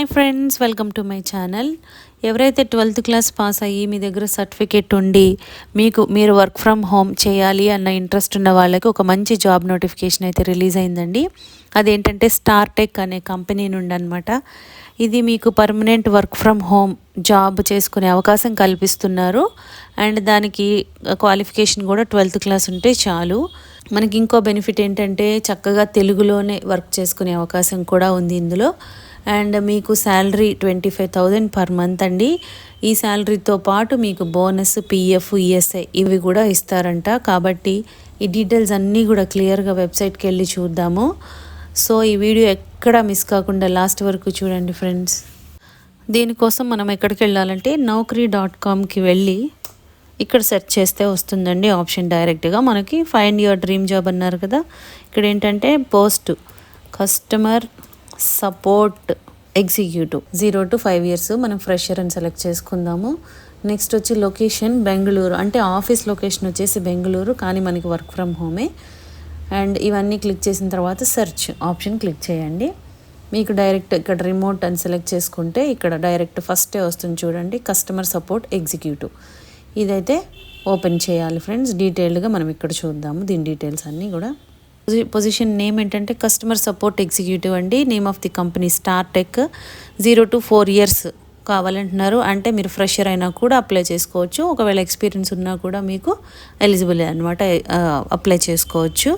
Hi friends welcome to my channel. ఎవరైతే twelfth class pass అయ్యి మీ దగ్గర సర్టిఫికేట్ ఉండి మీకు మీరు వర్క్ ఫ్రమ్ హోమ్ చేయాలి అన్న ఇంట్రెస్ట్ ఉన్న వాళ్ళకి ఒక మంచి జాబ్ నోటిఫికేషన్ అయితే రిలీజ్ అయిందండి. అదేంటంటే స్టార్టెక్ అనే కంపెనీ నుండి అనమాట ఇది మీకు permanent work from home job చేసుకునే అవకాశం కల్పిస్తున్నారు. అండ్ దానికి క్వాలిఫికేషన్ కూడా ట్వెల్త్ క్లాస్ ఉంటే చాలు. మనకి ఇంకో బెనిఫిట్ ఏంటంటే చక్కగా తెలుగులోనే వర్క్ చేసుకునే అవకాశం కూడా ఉంది ఇందులో. అండ్ మీకు salary twenty five thousand per month అండి. ఈ శాలరీతో పాటు మీకు బోనస్ పిఎఫ్ ఈఎస్ఐ ఇవి కూడా ఇస్తారంట. కాబట్టి ఈ డీటెయిల్స్ అన్నీ కూడా క్లియర్గా వెబ్సైట్కి వెళ్ళి చూద్దాము. సో ఈ వీడియో ఎక్కడ మిస్ కాకుండా లాస్ట్ వరకు చూడండి ఫ్రెండ్స్. దీనికోసం మనం ఎక్కడికి వెళ్ళాలంటే నౌకరీ డాట్ కామ్కి వెళ్ళి ఇక్కడ సెర్చ్ చేస్తే వస్తుందండి ఆప్షన్ డైరెక్ట్గా. మనకి ఫైండ్ యువర్ డ్రీమ్ జాబ్ అన్నారు కదా. ఇక్కడ ఏంటంటే post customer support executive. Zero to five years మనం ఫ్రెషర్ అని సెలెక్ట్ చేసుకుందాము. నెక్స్ట్ వచ్చి లొకేషన్ బెంగళూరు. అంటే ఆఫీస్ లొకేషన్ వచ్చేసి బెంగళూరు కానీ మనకి వర్క్ ఫ్రమ్ హోమే. అండ్ ఇవన్నీ క్లిక్ చేసిన తర్వాత సెర్చ్ ఆప్షన్ క్లిక్ చేయండి. మీకు డైరెక్ట్ ఇక్కడ రిమోట్ అని సెలెక్ట్ చేసుకుంటే ఇక్కడ డైరెక్ట్ ఫస్టే వస్తుంది చూడండి కస్టమర్ సపోర్ట్ ఎగ్జిక్యూటివ్. ఇదైతే ఓపెన్ చేయాలి ఫ్రెండ్స్. డీటెయిల్డ్గా మనం ఇక్కడ చూద్దాము. దీని డీటెయిల్స్ అన్నీ కూడా పొజిషన్ నేమ్ ఏంటంటే కస్టమర్ సపోర్ట్ ఎగ్జిక్యూటివ్ అండి. Name of the company star tech zero to four years కావాలంటున్నారు. అంటే మీరు ఫ్రెషర్ అయినా కూడా అప్లై చేసుకోవచ్చు. ఒకవేళ ఎక్స్పీరియన్స్ ఉన్నా కూడా మీకు ఎలిజిబుల్ అనమాట అప్లై చేసుకోవచ్చు.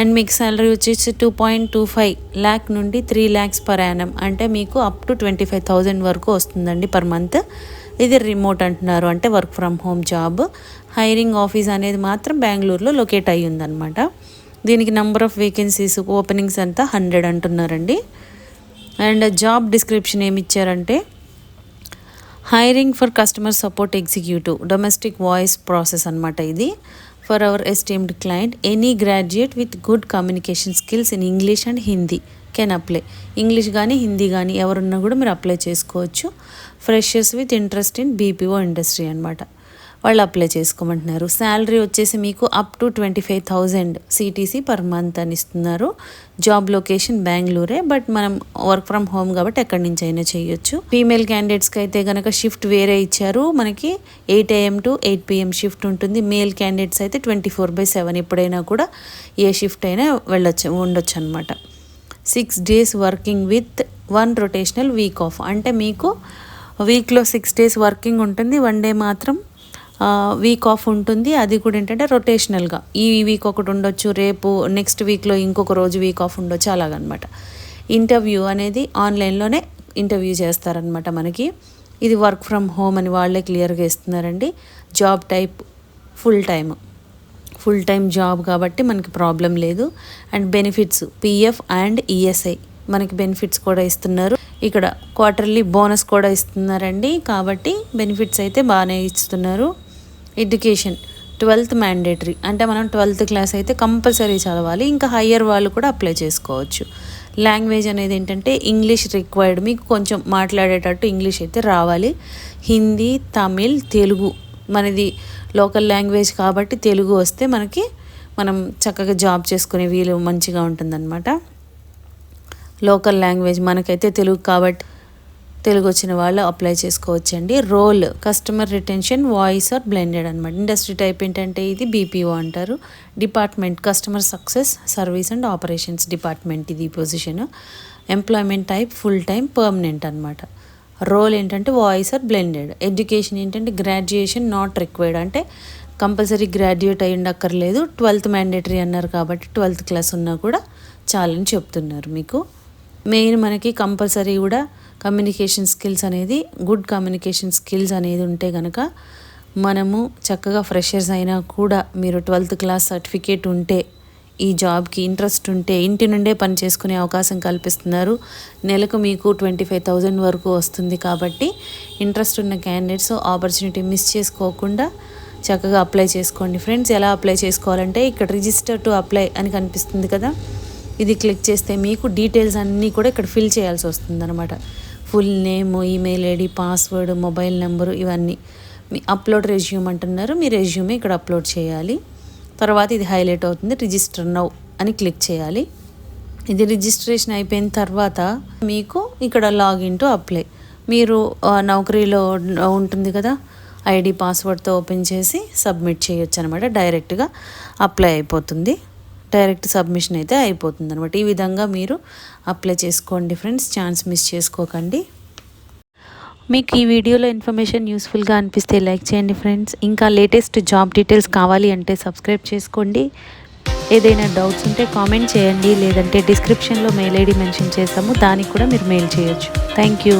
అండ్ మీకు సాలరీ వచ్చేసి two point two five lakh నుండి త్రీ ల్యాక్స్ పర్ యానం అంటే మీకు up to twenty five thousand వరకు వస్తుందండి పర్ మంత్ ఇది రిమోట్ అంటున్నారు. అంటే work from home job hiring office అనేది మాత్రం బెంగళూరులో లొకేట్ అయ్యి ఉందన్నమాట. దీనికి నెంబర్ ఆఫ్ వేకెన్సీస్ ఓపెనింగ్స్ అంతా హండ్రెడ్ అంటున్నారండి. అండ్ జాబ్ డిస్క్రిప్షన్ ఏమి ఇచ్చారంటే hiring for customer support executive domestic voice process అనమాట ఇది. For our esteemed client any graduate with good communication skills in English and Hindi can apply English కానీ హిందీ కానీ ఎవరున్నా కూడా మీరు అప్లై చేసుకోవచ్చు. Freshers with interest in BPO industry అనమాట వాళ్ళు అప్లై చేసుకోమంటున్నారు. శాలరీ వచ్చేసి మీకు up to twenty five thousand CTC per month అని ఇస్తున్నారు. జాబ్ లొకేషన్ బెంగళూరే బట్ మనం వర్క్ ఫ్రమ్ హోమ్ కాబట్టి ఎక్కడి నుంచి అయినా చేయొచ్చు. ఫీమేల్ క్యాండిడేట్స్కి అయితే కనుక షిఫ్ట్ వేరే ఇచ్చారు. మనకి eight AM to eight PM shift ఉంటుంది. మేల్ క్యాండిడేట్స్ అయితే ట్వంటీ ఫోర్ బై సెవెన్ ఎప్పుడైనా కూడా ఏ షిఫ్ట్ అయినా వెళ్ళొచ్చు ఉండొచ్చు అనమాట six days working with one rotational week off అంటే మీకు వీక్లో సిక్స్ డేస్ వర్కింగ్ ఉంటుంది. వన్ డే మాత్రం వీక్ ఆఫ్ ఉంటుంది. అది కూడా ఏంటంటే రొటేషనల్గా ఈ వీక్ ఒకటి ఉండొచ్చు రేపు నెక్స్ట్ వీక్లో ఇంకొక రోజు వీక్ ఆఫ్ ఉండొచ్చు అలాగనమాట. ఇంటర్వ్యూ అనేది ఆన్లైన్లోనే ఇంటర్వ్యూ చేస్తారనమాట మనకి. ఇది వర్క్ ఫ్రమ్ హోమ్ అని వాళ్ళే క్లియర్గా ఇస్తున్నారండి. Job type full time full time job కాబట్టి మనకి ప్రాబ్లం లేదు. And benefits PF and ESI మనకి బెనిఫిట్స్ కూడా ఇస్తున్నారు. ఇక్కడ క్వార్టర్లీ బోనస్ కూడా ఇస్తున్నారండి. కాబట్టి బెనిఫిట్స్ అయితే బాగానే ఇస్తున్నారు. Education twelfth mandatory. అంటే మనం ట్వెల్త్ క్లాస్ అయితే కంపల్సరీ చదవాలి. ఇంకా హయ్యర్ వాళ్ళు కూడా అప్లై చేసుకోవచ్చు. లాంగ్వేజ్ అనేది ఏంటంటే ఇంగ్లీష్ రిక్వైర్డ్. మీకు కొంచెం మాట్లాడేటట్టు ఇంగ్లీష్ అయితే రావాలి. హిందీ తమిళ్ తెలుగు మనది లోకల్ లాంగ్వేజ్ కాబట్టి తెలుగు వస్తే మనకి మనం చక్కగా జాబ్ చేసుకునే వీలు మంచిగా ఉంటుందన్నమాట. లోకల్ లాంగ్వేజ్ మనకైతే తెలుగు కాబట్టి తెలుగు వచ్చిన వాళ్ళు అప్లై చేసుకోవచ్చండి. Role customer retention voice or blended అనమాట ఇండస్ట్రీ టైప్ ఏంటంటే ఇది బీపీఓ అంటారు. Department customer success service and operations department ఇది position employment type full time permanent అనమాట రోల్ ఏంటంటే వాయిస్ ఆర్ బ్లెండెడ్ ఎడ్యుకేషన్ ఏంటంటే గ్రాడ్యుయేషన్ నాట్ రిక్వైర్డ్ అంటే కంపల్సరీ గ్రాడ్యుయేట్ అయ్యి ఉండక్కర్లేదు ట్వెల్త్ మ్యాండేటరీ అన్నారు కాబట్టి ట్వెల్త్ క్లాస్ ఉన్నా కూడా చాలని చెప్తున్నారు మీకు. మెయిన్ మనకి కంపల్సరీ కూడా కమ్యూనికేషన్ స్కిల్స్ అనేది గుడ్ కమ్యూనికేషన్ స్కిల్స్ అనేది ఉంటే కనుక మనము చక్కగా ఫ్రెషర్స్ అయినా కూడా మీరు ట్వెల్త్ క్లాస్ సర్టిఫికేట్ ఉంటే ఈ జాబ్కి ఇంట్రెస్ట్ ఉంటే ఇంటి నుండే పని చేసుకునే అవకాశం కల్పిస్తున్నారు. నెలకు మీకు ట్వంటీ ఫైవ్ థౌజండ్ వరకు వస్తుంది కాబట్టి ఇంట్రెస్ట్ ఉన్న క్యాండిడేట్స్ ఆపర్చునిటీ మిస్ చేసుకోకుండా చక్కగా అప్లై చేసుకోండి. ఫ్రెండ్స్ ఎలా అప్లై చేసుకోవాలంటే ఇక్కడ రిజిస్టర్ టు అప్లై అని కనిపిస్తుంది కదా ఇది క్లిక్ చేస్తే మీకు డీటెయిల్స్ అన్నీ కూడా ఇక్కడ ఫిల్ చేయాల్సి వస్తుంది అనమాట full name email ID password mobile number ఇవన్నీ మీ అప్లోడ్ రెజ్యూమ్ అంటున్నారు. మీ రెజ్యూమే ఇక్కడ అప్లోడ్ చేయాలి. తర్వాత ఇది హైలైట్ అవుతుంది. రిజిస్టర్ నౌ అని క్లిక్ చేయాలి. ఇది రిజిస్ట్రేషన్ అయిపోయిన తర్వాత మీకు ఇక్కడ లాగిన్ టు అప్లై. మీరు నౌకరీలో ఉంటుంది కదా ఐడి పాస్వర్డ్తో ఓపెన్ చేసి సబ్మిట్ చేయొచ్చు అనమాట డైరెక్ట్గా అప్లై అయిపోతుంది. డైరెక్ట్ సబ్మిషన్ అయితే అయిపోతుంది అనమాట ఈ విధంగా మీరు అప్లై చేసుకోండి ఫ్రెండ్స్. ఛాన్స్ మిస్ చేసుకోకండి. మీకు ఈ వీడియోలో ఇన్ఫర్మేషన్ యూస్ఫుల్గా అనిపిస్తే లైక్ చేయండి ఫ్రెండ్స్. ఇంకా లేటెస్ట్ జాబ్ డీటెయిల్స్ కావాలి అంటే సబ్స్క్రైబ్ చేసుకోండి. ఏదైనా డౌట్స్ ఉంటే కామెంట్ చేయండి. లేదంటే డిస్క్రిప్షన్లో మెయిల్ ఐడి మెన్షన్ చేస్తాము దానికి కూడా మీరు మెయిల్ చేయొచ్చు. Thank you.